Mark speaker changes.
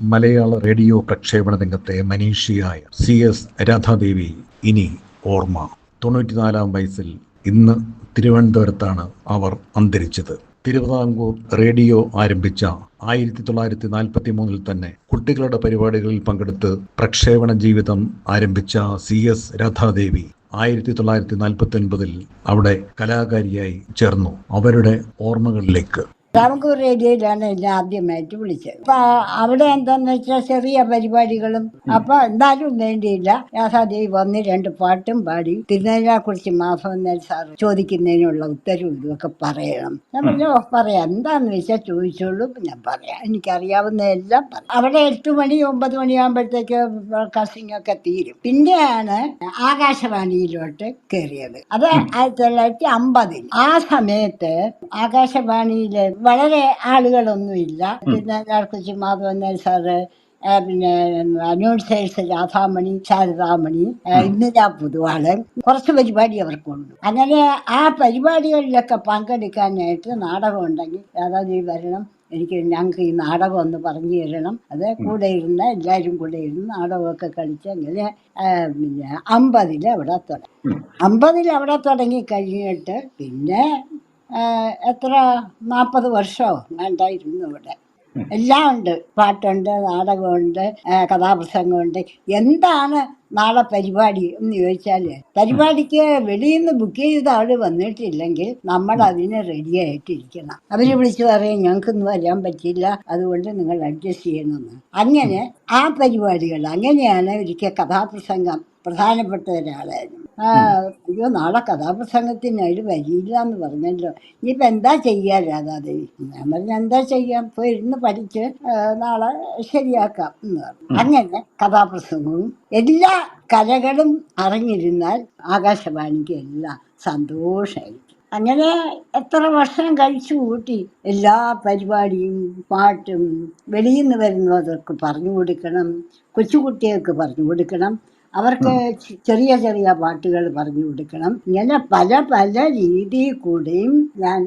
Speaker 1: മലയാള radio പ്രക്ഷേപണ രംഗത്തെ മനീഷിയായ C S Radha Devi ഇനി ഓർമ്മ. തൊണ്ണൂറ്റിനാലാം വയസ്സിൽ ഇന്ന് തിരുവനന്തപുരത്താണ് അവർ അന്തരിച്ചത്. തിരുവിതാംകൂർ റേഡിയോ ആരംഭിച്ച ആയിരത്തി തൊള്ളായിരത്തി നാൽപ്പത്തി മൂന്നിൽ തന്നെ കുട്ടികളുടെ പരിപാടികളിൽ പങ്കെടുത്ത് പ്രക്ഷേപണ ജീവിതം ആരംഭിച്ച സി എസ് രാധാദേവി ആയിരത്തി തൊള്ളായിരത്തി നാൽപ്പത്തി ഒൻപതിൽ അവിടെ കലാകാരിയായി ചേർന്നു. അവരുടെ ഓർമ്മകളിലേക്ക്
Speaker 2: രാമകൂർ റേഡിയോയിലാണ് എന്നെ ആദ്യമായിട്ട് വിളിച്ചത്. അപ്പൊ അവിടെ എന്താന്ന് വെച്ചാൽ ചെറിയ പരിപാടികളും. അപ്പൊ എന്തായാലും വേണ്ടിയില്ല യാഥാദേവി വന്ന് രണ്ട് പാട്ടും പാടി തിരുനെല്ലിനെ കുറിച്ച് മാധവന്നൽ സാർ ചോദിക്കുന്നതിനുള്ള ഉത്തരവും ഇതൊക്കെ പറയണം. ഞാൻ പറഞ്ഞു "ഓ, പറയാം. എന്താന്ന് വെച്ചാൽ ചോദിച്ചോളൂ. ഞാൻ പറയാം. എനിക്കറിയാവുന്ന എല്ലാം പറയാം. അവിടെ എട്ട് മണി ഒമ്പത് മണിയാകുമ്പോഴത്തേക്ക് ബ്രോഡ്കാസ്റ്റിംഗ് ഒക്കെ തീരും. പിന്നെയാണ് ആകാശവാണിയിലോട്ട് കയറിയത് അത് ആയിരത്തി തൊള്ളായിരത്തി അമ്പതിൽ. ആ സമയത്ത് ആകാശവാണിയിൽ വളരെ ആളുകളൊന്നുമില്ല. പിന്നെ കുറിച്ച് മാധവൻ സാറ് പിന്നെ അനൗൺസേഴ്സ് രാധാമണി ശാരദാമണി ആ, ഇന്ദിര പൊതുവാൾ കുറച്ച് പരിപാടി അവർക്കുണ്ട്. അങ്ങനെ ആ പരിപാടികളിലൊക്കെ പങ്കെടുക്കാനായിട്ട് നാടകം ഉണ്ടെങ്കിൽ രാധാജി വരണം എനിക്ക് ഞങ്ങൾക്ക് ഈ നാടകം ഒന്ന് പറഞ്ഞു തരണം. അത് കൂടെ ഇരുന്ന് എല്ലാവരും കൂടെ ഇരുന്ന് നാടകമൊക്കെ കളിച്ച് അങ്ങനെ പിന്നെ അമ്പതിൽ അവിടെ തുടങ്ങി. അമ്പതിൽ അവിടെ തുടങ്ങി കഴിഞ്ഞിട്ട് പിന്നെ എത്ര നാൽപ്പത് വർഷമോ? വേണ്ടായിരുന്നു ഇവിടെ. എല്ലാം ഉണ്ട് പാട്ടുണ്ട് നാടകമുണ്ട് കഥാപ്രസംഗമുണ്ട്. എന്താണ് നാളെ പരിപാടി എന്ന് ചോദിച്ചാൽ പരിപാടിക്ക് വെളിയിൽ നിന്ന് ബുക്ക് ചെയ്ത ആൾ വന്നിട്ടില്ലെങ്കിൽ നമ്മൾ അതിന് റെഡി ആയിട്ടിരിക്കണം. അവർ വിളിച്ചു പറയും ഞങ്ങൾക്കൊന്നും വരാൻ പറ്റില്ല അതുകൊണ്ട് നിങ്ങൾ അഡ്ജസ്റ്റ് ചെയ്യണമെന്ന്. അങ്ങനെ ആ പരിപാടികൾ അങ്ങനെയാണ് ഒരിക്കൽ കഥാപ്രസംഗം പ്രധാനപ്പെട്ട ഒരാളായിരുന്നു. ആ, അയ്യോ നാളെ കഥാപ്രസംഗത്തിനായിട്ട് വരിയില്ല എന്ന് പറഞ്ഞല്ലോ. ഇനിയിപ്പോൾ എന്താ ചെയ്യാ രാധാദേവി? ഞാൻ പറഞ്ഞു എന്താ ചെയ്യാം? പോയി ഇരുന്ന് പഠിച്ച് നാളെ ശരിയാക്കാം എന്ന് പറഞ്ഞു. അങ്ങനെ കഥാപ്രസംഗവും എല്ലാ കലകളും അറിഞ്ഞിരുന്നാൽ ആകാശവാണിക്ക് എല്ലാം സന്തോഷമായിരിക്കും അങ്ങനെ എത്ര വർഷം കഴിച്ചു കൂട്ടി എല്ലാ പരിപാടിയും പാട്ടും വെളിയിൽ നിന്ന് വരുന്നവർക്ക് പറഞ്ഞു കൊടുക്കണം കൊച്ചുകുട്ടികൾക്ക് പറഞ്ഞു കൊടുക്കണം. അവർക്ക് ചെറിയ ചെറിയ പാട്ടുകൾ പറഞ്ഞു കൊടുക്കണം. ഇങ്ങനെ പല പല രീതിയിൽ കൂടിയും ഞാൻ